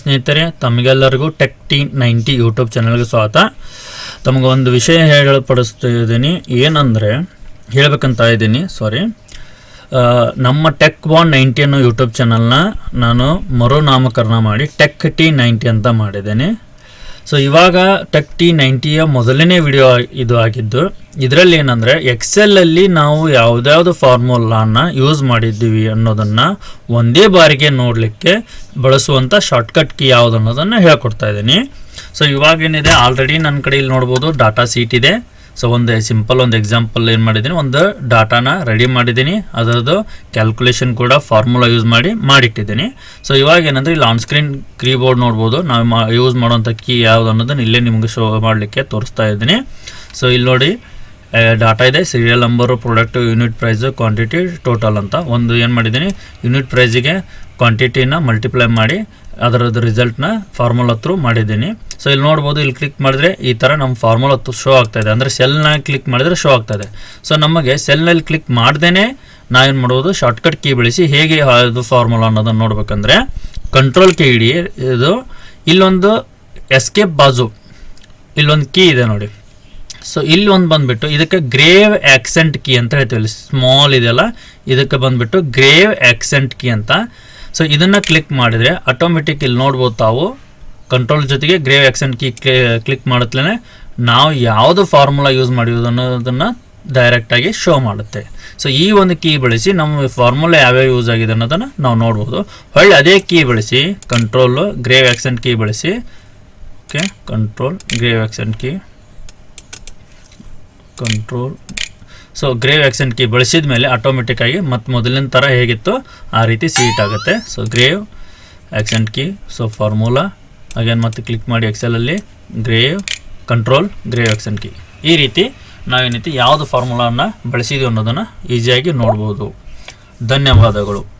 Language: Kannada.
ಸ್ನೇಹಿತರೆ ತಮಗೆಲ್ಲರಿಗೂ ಟೆಕ್ ಟಿ ನೈಂಟಿ ಯೂಟ್ಯೂಬ್ ಚಾನಲ್ಗೆ ಸ್ವಾಗತ. ತಮಗೊಂದು ವಿಷಯ ಹೇಳಪಡಿಸ್ತಾ ಇದ್ದೀನಿ. ಏನಂದರೆ, ಹೇಳಬೇಕಂತ ಇದ್ದೀನಿ ಸಾರಿ ನಮ್ಮ ಟೆಕ್ ಬಾನ್ ನೈಂಟಿ ಅನ್ನೋ ಯೂಟ್ಯೂಬ್ ಚಾನಲ್ನ ನಾನು ಮರುನಾಮಕರಣ ಮಾಡಿ ಟೆಕ್ ಟಿ ನೈಂಟಿ ಅಂತ ಮಾಡಿದ್ದೇನೆ. ಸೊ ಇವಾಗ ಟೆಕ್ ಟಿ ನೈಂಟಿಯ ಮೊದಲನೇ ವಿಡಿಯೋ ಇದು ಆಗಿದ್ದು, ಇದರಲ್ಲಿ ಏನಂದರೆ ಎಕ್ಸೆಲಲ್ಲಿ ನಾವು ಯಾವುದ್ಯಾವುದು ಫಾರ್ಮುಲಾನ ಯೂಸ್ ಮಾಡಿದ್ದೀವಿ ಅನ್ನೋದನ್ನು ಒಂದೇ ಬಾರಿಗೆ ನೋಡಲಿಕ್ಕೆ ಬಳಸುವಂಥ ಶಾರ್ಟ್ಕಟ್ ಕೀ ಯಾವುದು ಅನ್ನೋದನ್ನು ಹೇಳ್ಕೊಡ್ತಾ ಇದ್ದೀನಿ. ಸೊ ಇವಾಗೇನಿದೆ? ಆಲ್ರೆಡಿ ನನ್ನ ಕಡೆ ಇಲ್ಲಿ ನೋಡ್ಬೋದು ಡಾಟಾ ಸೀಟ್ ಇದೆ. ಸೊ ಒಂದು ಸಿಂಪಲ್ ಒಂದು ಎಕ್ಸಾಂಪಲ್ ಏನು ಮಾಡಿದ್ದೀನಿ, ಒಂದು ಡಾಟಾನ ರೆಡಿ ಮಾಡಿದ್ದೀನಿ. ಅದರದ್ದು ಕ್ಯಾಲ್ಕುಲೇಷನ್ ಕೂಡ ಫಾರ್ಮುಲಾ ಯೂಸ್ ಮಾಡಿ ಮಾಡಿಟ್ಟಿದ್ದೀನಿ. ಸೊ ಇವಾಗ ಏನಂದರೆ ಇಲ್ಲಿ ಆನ್ ಸ್ಕ್ರೀನ್ ಕೀಬೋರ್ಡ್ ನೋಡ್ಬೋದು. ನಾವು ಮಾ ಯೂಸ್ ಮಾಡೋವಂಥ ಕೀ ಯಾವುದು ಅನ್ನೋದನ್ನು ಇಲ್ಲೇ ನಿಮಗೆ ಶೋ ಮಾಡಲಿಕ್ಕೆ ತೋರಿಸ್ತಾ ಇದ್ದೀನಿ. ಸೊ ಇಲ್ಲಿ ನೋಡಿ ಡಾಟಾ ಇದೆ serial number product unit price quantity total ಅಂತ. ಒಂದು ಏನು ಮಾಡಿದ್ದೀನಿ ಯೂನಿಟ್ ಪ್ರೈಸಿಗೆ ಕ್ವಾಂಟಿಟಿನ ಮಲ್ಟಿಪ್ಲೈ ಮಾಡಿ, ಅದರದ್ದು ರಿಸಲ್ಟ್ನ ಫಾರ್ಮುಲಾ ಥ್ರೂ ಮಾಡಿದ್ದೀನಿ. ಸೊ ಇಲ್ಲಿ ನೋಡ್ಬೋದು, ಇಲ್ಲಿ ಕ್ಲಿಕ್ ಮಾಡಿದ್ರೆ ಈ ಥರ ನಮ್ಮ ಫಾರ್ಮುಲಾ ಶೋ ಆಗ್ತಾ ಇದೆ. ಅಂದರೆ ಸೆಲ್ನ ಕ್ಲಿಕ್ ಮಾಡಿದ್ರೆ ಶೋ ಆಗ್ತಾ ಇದೆ. ಸೊ ನಮಗೆ ಸೆಲ್ನಲ್ಲಿ ಕ್ಲಿಕ್ ಮಾಡ್ದೇ ನಾವೇನು ಮಾಡ್ಬೋದು ಶಾರ್ಟ್ಕಟ್ ಕೀ ಬಳಸಿ ಹೇಗೆ ಅದು ಫಾರ್ಮುಲಾ ಅನ್ನೋದನ್ನು ನೋಡ್ಬೇಕಂದ್ರೆ ಕಂಟ್ರೋಲ್ ಕೀ ಇಡಿ ಇದು ಇಲ್ಲೊಂದು ಎಸ್ಕೇಪ್ ಬಾಜು, ಇಲ್ಲೊಂದು ಕೀ ಇದೆ ನೋಡಿ. ಸೊ ಇಲ್ಲಿ ಒಂದು ಬಂದುಬಿಟ್ಟು ಇದಕ್ಕೆ ಗ್ರೇವ್ ಆ್ಯಕ್ಸೆಂಟ್ ಕೀ ಅಂತ ಹೇಳ್ತೀವಿ ಸ್ಮಾಲ್ ಇದೆಯಲ್ಲ, ಇದಕ್ಕೆ ಬಂದುಬಿಟ್ಟು ಗ್ರೇವ್ ಆ್ಯಕ್ಸೆಂಟ್ ಕೀ ಅಂತ. ಸೊ ಇದನ್ನು ಕ್ಲಿಕ್ ಮಾಡಿದರೆ ಆಟೋಮೆಟಿಕ್ ಇಲ್ಲಿ ನೋಡ್ಬೋದು ತಾವು ಕಂಟ್ರೋಲ್ ಜೊತೆಗೆ ಗ್ರೇವ್ ಆಕ್ಸೆಂಟ್ ಕೀ ಕ್ಲಿಕ್ ಮಾಡುತ್ತಲೇ ನಾವು ಯಾವುದು ಫಾರ್ಮುಲಾ ಯೂಸ್ ಮಾಡಿರೋದು ಅನ್ನೋದನ್ನು ಡೈರೆಕ್ಟಾಗಿ ಶೋ ಮಾಡುತ್ತೆ. ಸೊ ಈ ಒಂದು ಕೀ ಬಳಸಿ ನಮ್ಮ ಫಾರ್ಮುಲಾ ಯಾವ್ಯಾವ ಯೂಸ್ ಆಗಿದೆ ಅನ್ನೋದನ್ನು ನಾವು ನೋಡ್ಬೋದು. ಹೊಳ್ಳಿ ಅದೇ ಕೀ ಬಳಸಿ ಕಂಟ್ರೋಲು ಗ್ರೇವ್ ಆಕ್ಸೆಂಟ್ ಕೀ ಬಳಸಿ. Okay control grave accent key control so grave accent key ಬಳಸಿದ ಮೇಲೆ ಆಟೋಮೆಟಿಕ್ಕಾಗಿ ಮತ್ತು ಮೊದಲಿನ ಥರ ಹೇಗಿತ್ತು ಆ ರೀತಿ ಸೀಟ್ ಆಗುತ್ತೆ. So grave accent key so formula again ಮತ್ತೆ ಕ್ಲಿಕ್ ಮಾಡಿ ಎಕ್ಸೆಲಲ್ಲಿ grave control grave accent key ಈ ರೀತಿ ನಾವೇನೈತಿ ಯಾವುದು ಫಾರ್ಮುಲಾನ ಬಳಸಿದ್ವಿ ಅನ್ನೋದನ್ನು ಈಸಿಯಾಗಿ ನೋಡ್ಬೋದು. ಧನ್ಯವಾದಗಳು.